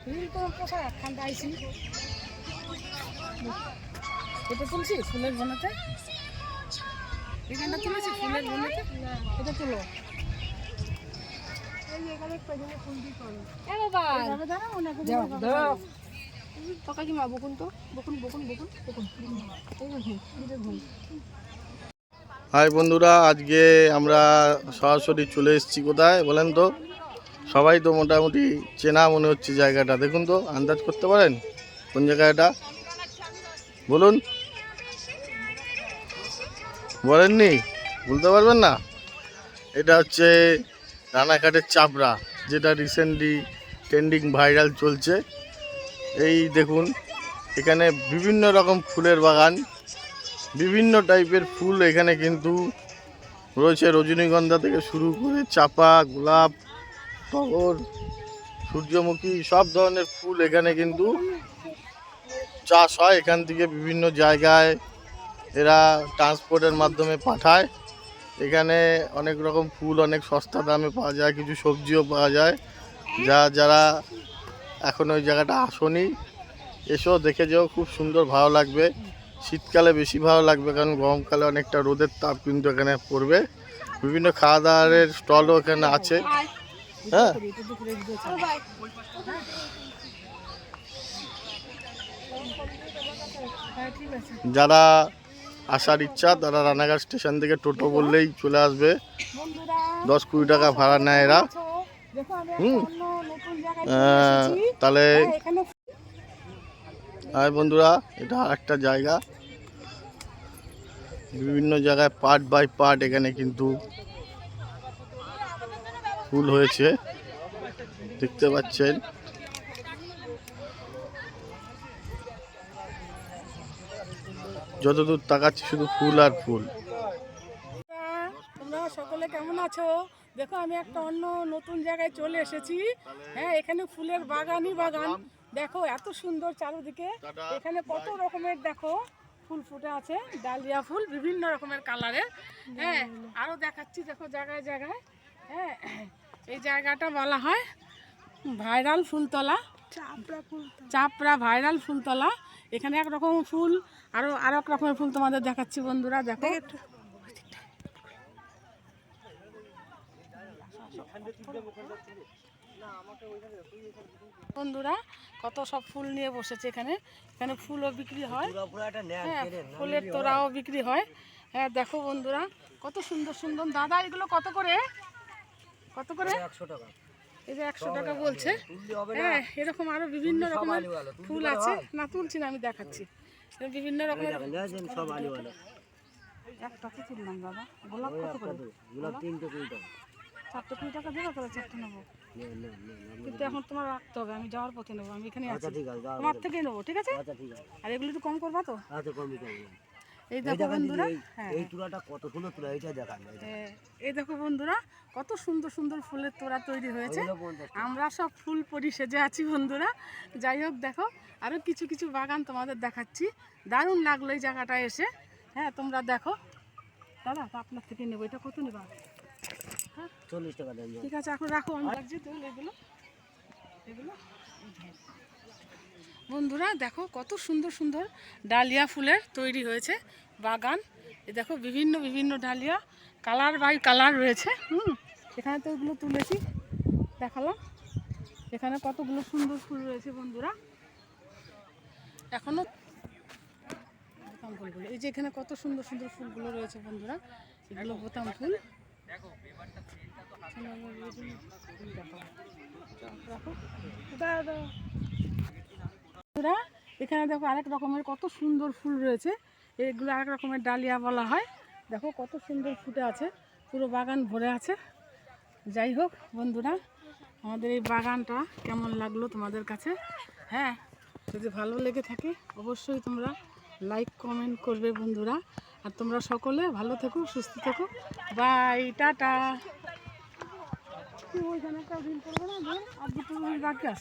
একখানটা আইসি এটা তুলছি ফুলের বনেতে? এখানটা তুলেছি ফুলের বনেতে? এটা তুলো। এ বাবা। যাও, দাও। তোকে কি মা বকুন তো? বকুন বকুন বকুন বকুন। এই যে ঘুম, এই যে ঘুম। হাই বন্ধুরা আজকে আমরা সরাসরি চলে এসেছি কোথায় বলেন তো? সবাই তো মোটামুটি চেনা মনে হচ্ছে জায়গাটা। দেখুন তো, আন্দাজ করতে পারেন? কোন জায়গাটা বলুন। বলেননি? বলতে পারবেন না? এটা হচ্ছে রানাঘাটের চাপড়া, যেটা রিসেন্টলি ট্রেন্ডিং ভাইরাল চলছে। এই দেখুন, এখানে বিভিন্ন রকম ফুলের বাগান, বিভিন্ন টাইপের ফুল এখানে কিন্তু রয়েছে। রজনীগন্ধা থেকে শুরু করে চাপা, গোলাপ টগর সূর্যমুখী সব ধরনের ফুল এখানে কিন্তু চাষ হয়। এখান থেকে বিভিন্ন জায়গায় এরা ট্রান্সপোর্টের মাধ্যমে পাঠায়। এখানে অনেক রকম ফুল, অনেক সস্তা দামে পাওয়া যায়, কিছু সবজিও পাওয়া যায়। যা, যারা এখন ওই জায়গাটা আসনি এসেও দেখে যেও, খুব সুন্দর, ভালো লাগবে। শীতকালে বেশি ভালো লাগবে, কারণ গরমকালে অনেকটা রোদের তাপ কিন্তু এখানে পড়বে। বিভিন্ন খাওয়া দাওয়ার স্টলও এখানে আছে। হ্যাঁ। হ্যাঁ যারা আসার ইচ্ছা তারা রানাঘাট স্টেশন থেকে টোটো বললেই চলে আসবে। দশ কুড়ি টাকা ভাড়া নেয় এরা। হুম। তাহলে হ্যাঁ, বন্ধুরা এটা একটা জায়গা। বিভিন্ন জায়গায় পার্ট বাই পার্ট এখানে কিন্তু ফুল হয়েছে। দেখতে পাচ্ছেন। যতদূর তাকাচ্ছি শুধু ফুল আর ফুল। তোমরা সকলে কেমন আছো? দেখো, আমি একটা অন্য নতুন জায়গায় চলে এসেছি। হ্যাঁ এখানে ফুলের বাগানই বাগান। দেখো, এত সুন্দর চারিদিকে। এখানে কত রকমের, দেখো, ফুল ফুটে আছে। ডালিয়া ফুল, বিভিন্ন রকমের কালারের হ্যাঁ আরও দেখাচ্ছি, দেখো, জায়গায় জায়গায়। হ্যাঁ এই জায়গাটা বলা হয় ভাইরাল ফুলতলা। চাপড়া চাপড়া ভাইরাল ফুলতলা। এখানে এক রকম ফুল আরও আর এক রকমের ফুল তোমাদের দেখাচ্ছি বন্ধুরা দেখো। বন্ধুরা কত সব ফুল নিয়ে বসেছে এখানে। এখানে ফুলও বিক্রি হয়। হ্যাঁ ফুলের তোড়াও বিক্রি হয়। হ্যাঁ দেখো বন্ধুরা কত সুন্দর সুন্দর। দাদা এগুলো কত করে? কত করে? এই যে একশো টাকা। বলছে। হ্যাঁ এরকম আরও বিভিন্ন রকমের ফুল আছে। না তুলছি না আমি দেখাচ্ছি। বিভিন্ন রকমের একটাতে তুললাম দাদা গোলাপ কত করে? চারটে কুড়ি টাকা দেবো তাহলে চারটে নেব। কিন্তু এখন তোমার রাখতে হবে আমি যাওয়ার পথে নেব আমি এখানে আছি। তোমার থেকেই নেব ঠিক আছে? আর এগুলো একটু কম করবা তো? এই দেখো বন্ধুরা হ্যাঁ। এই তুলাটা কত সুন্দর তুলা এইটা দেখান হ্যাঁ, এই দেখো বন্ধুরা কত সুন্দর সুন্দর ফুলের তোড়া তৈরি হয়েছে। আমরা সব ফুল পরি সেজে আছি বন্ধুরা। যাই হোক দেখো আরও কিছু কিছু বাগান তোমাদের দেখাচ্ছি। দারুণ লাগল এই জায়গাটায় এসে। হ্যাঁ তোমরা দেখো। দাদা আপনার থেকে নেব এটা কত নেবা? চল্লিশ টাকা ঠিক আছে এখন রাখো আমি রাখছি তো এগুলো। এগুলো বন্ধুরা, দেখো কত সুন্দর সুন্দর ডালিয়া ফুলের তৈরি হয়েছে বাগান। এ দেখো বিভিন্ন বিভিন্ন ডালিয়া, কালার বাই কালার রয়েছে। হুম, এখানে তো ওগুলো তুলেছি, দেখালাম। এখানে কতগুলো সুন্দর ফুল রয়েছে বন্ধুরা। এখনও বোতাম ফুলগুলো এই যে এখানে কত সুন্দর সুন্দর ফুলগুলো রয়েছে বন্ধুরা, এগুলো বোতাম ফুল। বন্ধুরা, এখানে দেখো আরেক রকমের কত সুন্দর ফুল রয়েছে। এগুলো আরেক রকমের ডালিয়া বলা হয়। দেখো কত সুন্দর ফুটে আছে পুরো বাগান ভরে আছে। যাই হোক বন্ধুরা আমাদের এই বাগানটা কেমন লাগল তোমাদের কাছে? হ্যাঁ যদি ভালো লেগে থাকে অবশ্যই তোমরা লাইক কমেন্ট করবে বন্ধুরা। আর তোমরা সকলে ভালো থেকো সুস্থ থেকো। Bye tata. ওইখানে একটা না? আর দুটো বাকি আছে।